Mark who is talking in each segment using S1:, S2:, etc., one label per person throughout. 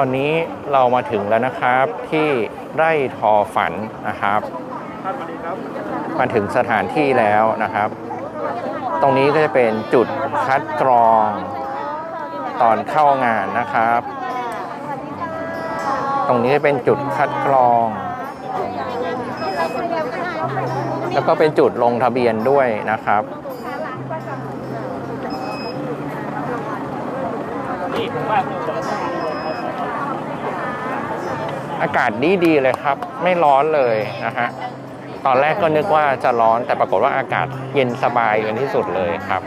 S1: ตอนนี้เรามาถึงแล้วนะครับที่ไร่ทอฝันนะครับมาถึงสถานที่แล้วนะครับ ตรงนี้ก็จะเป็นจุดคัดกรองตอนเข้างานนะครับ ตรงนี้เป็นจุดคัดกรอง แล้วก็เป็นจุดลงทะเบียนด้วยนะครับ อากาศดีดีเลยครับ ไม่ร้อนเลยนะฮะตอนแรกก็นึกว่าจะร้อนแต่ปรากฏว่าอากาศเย็นสบายกันที่สุดเลยครับ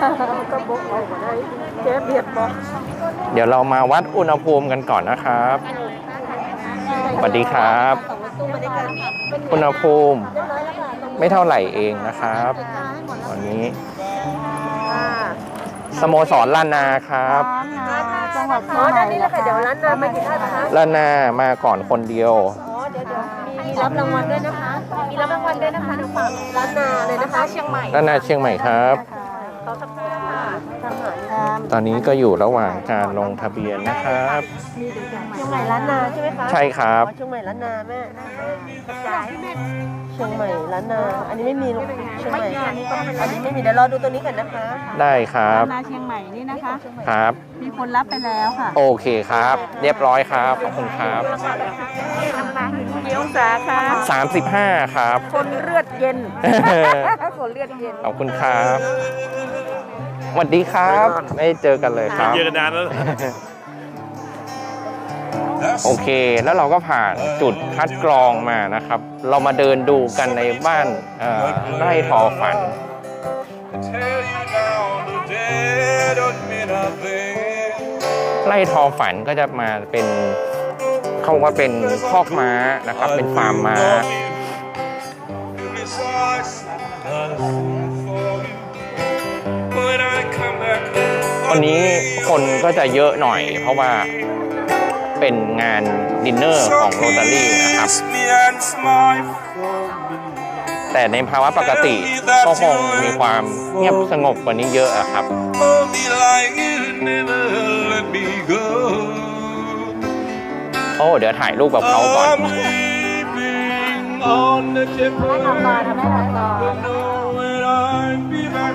S2: เอาไปได้เจ๊เบียดบอก
S1: เดี๋ยวเรามาวัดอุณหภูมิกันก่อนนะครับสวัสดีครับ อุณหภูมิไม่เท่าไหร่เองนะครับ วันนี้ สโมสรลานาครับ
S2: จังหวัดอ๋อด้านนี้แหละค่ะเดี๋ยวร้านน้ำมากินข้าวนะคะ
S1: ลานามาก่อนคนเดียว
S2: อ๋อเดี๋ยวเดี๋ยวมีมีรับรางวัลด้วยนะคะ มีรับรางวัลด้วยนะคะทางฝั่งร้านนาเลยนะคะ เชียงใหม่
S1: ลานาเชียงใหม่ครับ
S2: ขอสักครู่ค่ะทางหารงาม
S1: ตอนนี้ก็อยู่ระหว่างการลงทะเบียนนะครับ
S2: เชียงใหม่ร้านนาใช่ไหมคะ
S1: ใช่ครับ
S2: อ๋อเชียงใหม่ร้านนาแม่กระจาย เชียงใหม่ร้านนา อันนี้ไม่มีลูกเชียงใหม่อันนี้ไม่มีเดี๋ยวรอดูตัวนี้ก่อนนะคะ
S1: ได้ครับ
S3: นาเชียงใหม่นี่นะคะ
S1: ครับ
S3: มีคนรับไปแล้วค่ะ
S1: โอเคครับ เรียบร้อยครับขอบคุณครับ
S2: กี่องศาคะ
S1: 35ครับ
S2: คนเลือดเย็นคนเลือดเย็น
S1: ขอบคุณครับสวัสดีครับ ไม่เจอกันเลยครับ
S4: เจอกันนานแล้ว
S1: โอเค แล้วเราก็ผ่านจุดคัดกรองมานะครับ เรามาเดินดูกันในบ้านไร่ทอฝัน ไร่ทอฝันก็จะมาเป็นเขาว่าเป็นคอกม้านะครับ เป็นฟาร์มม้าวันนี้คนก็จะเยอะหน่อยเพราะว่า เป็นงานดินเนอร์ของโรตารี่นะครับ แต่ในภาวะปกติก็คงมีความเงียบสงบกว่านี้เยอะอะครับ โอ้ เดี๋ยวถ่ายรูปกับเขาก่อน
S4: on the temporary But know when I'll be back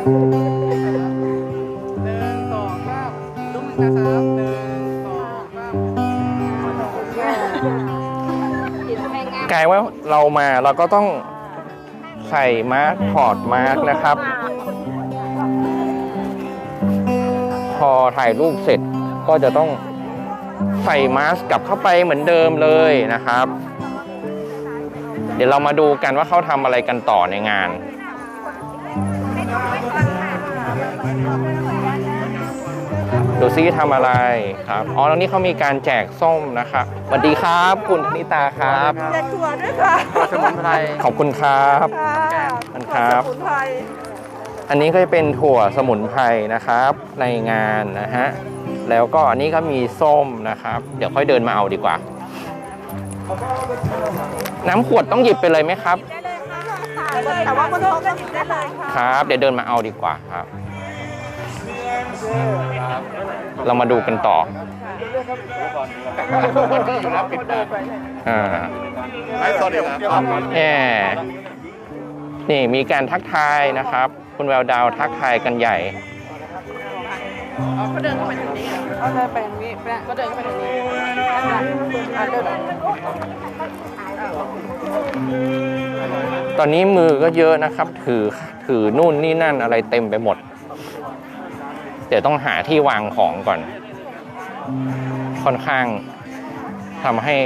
S5: หนึ่งสองสามลุกนะครับหนึ่งสองสาม
S1: กลายว่าเรามาเราก็ต้องใส่มาร์คถอดมาร์คนะครับ พอถ่ายรูปเสร็จก็จะต้องใส่มาสก์กลับเข้าไปเหมือนเดิมเลยนะครับ เดี๋ยวเรามาดูกันว่าเขาทำอะไรกันต่อในงาน ดูซิทำอะไรครับ อ๋อตรงนี้เขามีการแจกส้มนะครับสวัสดีครับ คุณธนิตาครับ
S2: แจกถั่วด้วยค่ะ
S1: สมุนไพรขอบคุณครับขอบคุณครับ
S2: สมุนไพร
S1: อันนี้ก็จะเป็นถั่วสมุนไพรนะครับ ในงานนะฮะ แล้วก็อันนี้ก็มีส้มนะครับ เดี๋ยวค่อยเดินมาเอาดีกว่า น้ำขวดต้องหยิบไปเลยไหมครับ
S2: แต่ว่าคนท้องก็หยิบได้เลยค่ะ
S1: ครับ เดี๋ยวเดินมาเอาดีกว่าครับ เรามาดูกันต่ออ่า
S4: ไอ้ตอนนี้ครับ
S1: แหมนี่มีการทักทายนะครับ คุณแววดาวทักทายกันใหญ่
S5: เอาก็เดินเข้าไปทางนี้เอาเดินไปทางนี้ก็เดินเข้าไปทางนี้อะเดิน
S1: ตอนนี้มือก็เยอะนะครับ ถือถือนู่นนี่นั่นอะไรเต็มไปหมด เดี๋ยวต้องหาที่วางของก่อน ค่อนข้างทำให้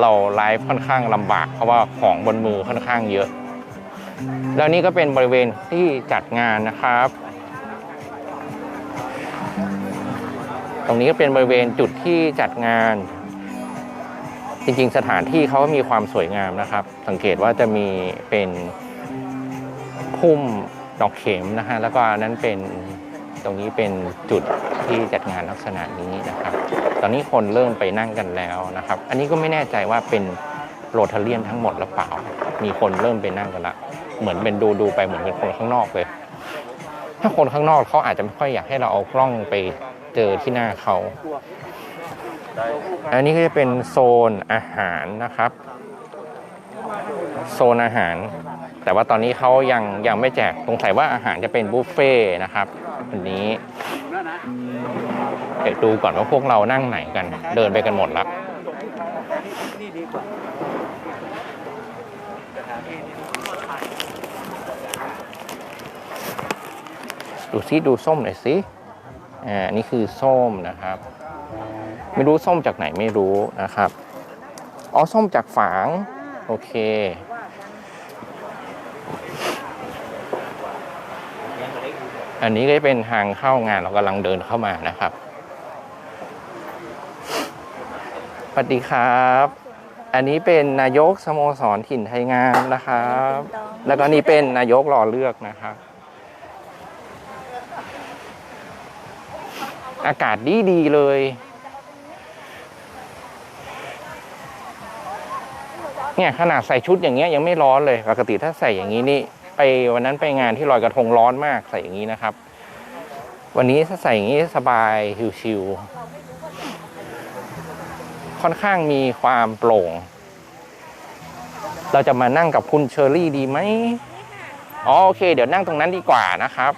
S1: เราไลฟ์ค่อนข้างลำบาก เพราะว่าของบนมือค่อนข้างเยอะ แล้วนี่ก็เป็นบริเวณที่จัดงานนะครับ ตรงนี้ก็เป็นบริเวณจุดที่จัดงาน จริงๆสถานที่เขาก็มีความสวยงามนะครับ สังเกตว่าจะมีเป็นพุ่มดอกเข็มนะฮะแล้วก็อันนั้นเป็น ตรงนี้เป็นจุดที่จัดงานลักษณะนี้นะครับ ตอนนี้คนเริ่มไปนั่งกันแล้วนะครับ อันนี้ก็ไม่แน่ใจว่าเป็นโรทาเรียนทั้งหมดหรือเปล่า มีคนเริ่มไปนั่งกันละ เหมือนเป็นดูดูไปเหมือนเป็นคนข้างนอกเลย ถ้าคนข้างนอกเขาอาจจะไม่ค่อยอยากให้เราเอากล้องไปเจอที่หน้าเขา อันนี้ก็จะเป็นโซนอาหารนะครับ โซนอาหาร แต่ว่าตอนนี้เขายังยังไม่แจกสงสัยว่าอาหารจะเป็นบุฟเฟ่ต์นะครับวันนี้เดี๋ยวดูก่อนว่าพวกเรานั่งไหนกัน เดินไปกันหมดแล้วดูซิดูส้มหน่อยสิอ่านี่คือส้มนะครับ ไม่รู้ส้มจากไหนไม่รู้นะครับ อ๋อ ส้มจากฝาง โอเค อันนี้ก็จะเป็นทางเข้างานเรากำลังเดินเข้ามานะครับสวัสดีครับ อันนี้เป็นนายกสโมสรถิ่นไทยงามนะครับ แล้วก็นี่เป็นนายกรอเลือกนะครับ อากาศดีดีเลย เนี่ยขนาดใส่ชุดอย่างเงี้ยยังไม่ร้อนเลย ปกติถ้าใส่อย่างนี้นี่ ไปวันนั้นไปงานที่ลอยกระทงร้อนมากใส่อย่างนี้นะครับ วันนี้ถ้าใส่อย่างนี้สบายชิวๆค่อนข้างมีความโปร่ง เราจะมานั่งกับคุณเชอรี่ดีไหมอ๋อโอเค เดี๋ยวนั่งตรงนั้นดีกว่านะครับ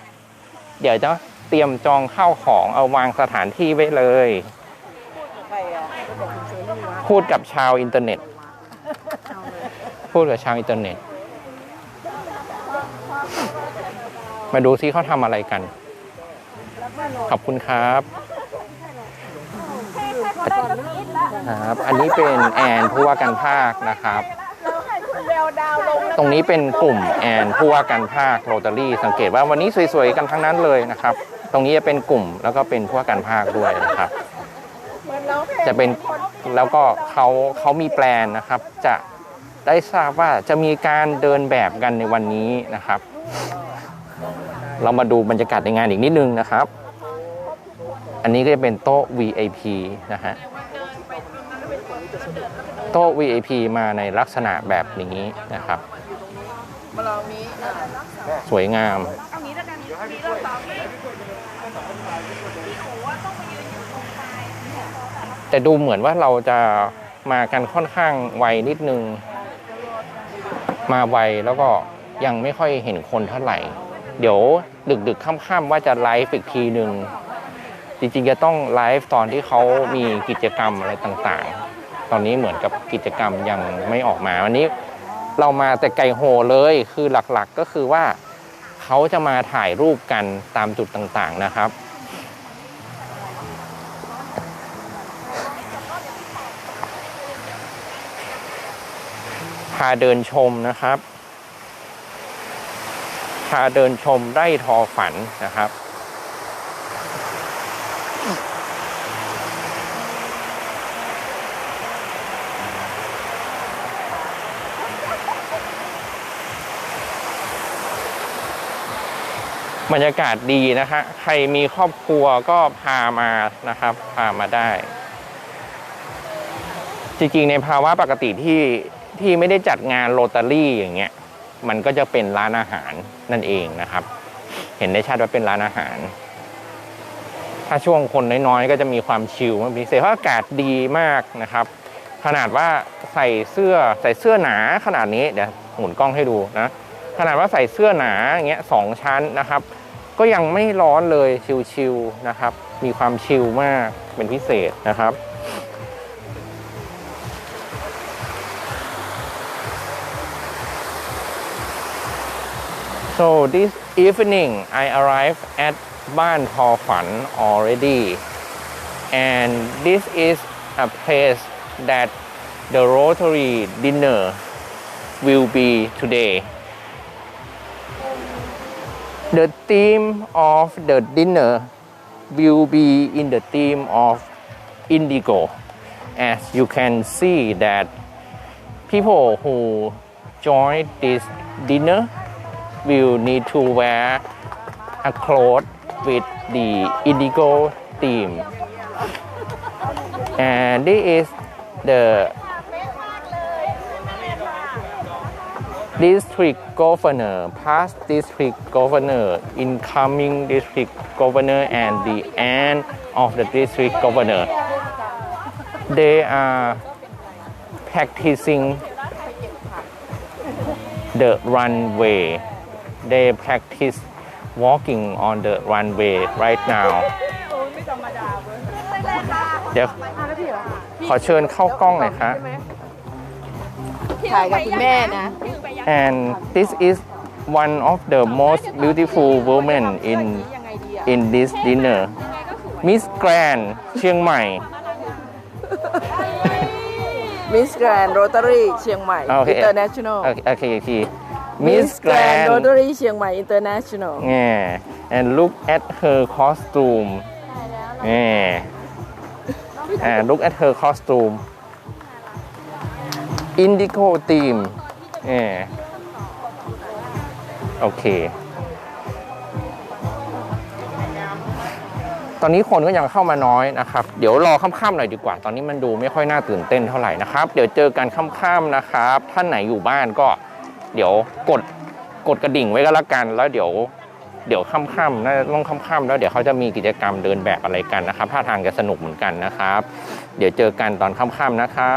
S1: เดี๋ยวจะเตรียมจองข้าวของเอาวางสถานที่ไว้เลย พูดกับชาวอินเทอร์เน็ต พูดกับชาวอินเทอร์เน็ต มาดูซิเขาทำอะไรกัน ขอบคุณครับครับ อันนี้เป็นแอนผู้ว่าการภาคนะครับ ตรงนี้เป็นกลุ่มแอนผู้ว่าการภาคโรตารี่ สังเกตว่าวันนี้สวยๆกันทั้งนั้นเลยนะครับ ตรงนี้จะเป็นกลุ่มแล้วก็เป็นผู้ว่าการภาคด้วยนะครับ จะเป็นแล้วก็เขาเขามีแปลนนะครับ จะได้ทราบว่าจะมีการเดินแบบกันในวันนี้นะครับ เรามาดูบรรยากาศในงานอีกนิดนึงนะครับ อันนี้ก็จะเป็นโต๊ะ VIP นะฮะโต๊ะ VIP มาในลักษณะแบบนี้นะครับ สวยงามแต่ดูเหมือนว่าเราจะมากันค่อนข้างไวนิดนึง มาไวแล้วก็ยังไม่ค่อยเห็นคนเท่าไหร่ เดี๋ยวดึกๆค่ำๆว่าจะไลฟ์อีกทีหนึ่งจริงๆจะต้องไลฟ์ตอนที่เขามีกิจกรรมอะไรต่างๆ ตอนนี้เหมือนกับกิจกรรมยังไม่ออกมาวันนี้เรามาแต่ไก่โหเลยคือหลักๆก็คือว่าเขาจะมาถ่ายรูปกันตามจุดต่างๆนะครับ พาเดินชมนะครับาเดินชมไร่ทอฝันนะครับ บรรยากาศดีนะฮะใครมีครอบครัวก็พามานะครับ พามาได้ จริงๆ ในภาวะปกติที่ที่ไม่ได้จัดงานโรตารี่อย่างเงี้ย มันก็จะเป็นร้านอาหารนั่นเองนะครับ เห็นได้ชัดว่าเป็นร้านอาหาร ถ้าช่วงคนน้อยๆก็จะมีความชิลมันพิเศษเพราะอากาศดีมากนะครับ ขนาดว่าใส่เสื้อใส่เสื้อหนาขนาดนี้เดี๋ยวหมุนกล้องให้ดูนะขนาดว่าใส่เสื้อหนาอย่างเงี้ยสองชั้นนะครับ ก็ยังไม่ร้อนเลยชิลๆนะครับ มีความชิลมากเป็นพิเศษนะครับ So this evening I arrived at Ban Tho Fan already and this is a place that the Rotary dinner will be today. The theme of the dinner will be in the theme of indigo. As you can see that people who join this dinner will need to wear a cloth with the indigo theme and this is the district governor past district governor incoming district governor and the end of the district governor they are practicing the runway. They practice walking on the runway right now. เดี๋ยวขอเชิญเข้ากล้องหน่อยครับ
S5: ถ่ายกับคุณแม่นะ
S1: and this is one of the most beautiful women in
S5: ยังไงดีอะ
S1: in this dinner Miss Grand เชียงใหม่
S5: มิสแกรนโรตารีเชียงใหม่
S1: โอเค
S5: อินเตอร์เนชั่นแนล
S1: โอเคโอเคอีกที
S5: มิ
S1: Miss
S5: สแกรน
S1: Grand
S5: โรตารีเชียงใหม่อินเตอร์เนชั่นแนล
S1: Yeah, and look at her costume. Yeah. And look at her costume. Indigo theme. Yeah. โอเค ตอนนี้คนก็ยังเข้ามาน้อยนะครับ เดี๋ยวรอค่ำๆหน่อยดีกว่า ตอนนี้มันดูไม่ค่อยน่าตื่นเต้นเท่าไหร่นะครับ เดี๋ยวเจอกันค่ำๆนะครับ ท่านไหนอยู่บ้านก็ เดี๋ยวกดกดกระดิ่งไว้ก็แล้วกัน แล้วเดี๋ยวเดี๋ยวค่ำๆน่าจะต้องค่ำๆแล้วเดี๋ยวเขาจะมีกิจกรรมเดินแบบอะไรกันนะครับท่าทางจะสนุกเหมือนกันนะครับ เดี๋ยวเจอกันตอนค่ำๆนะครับ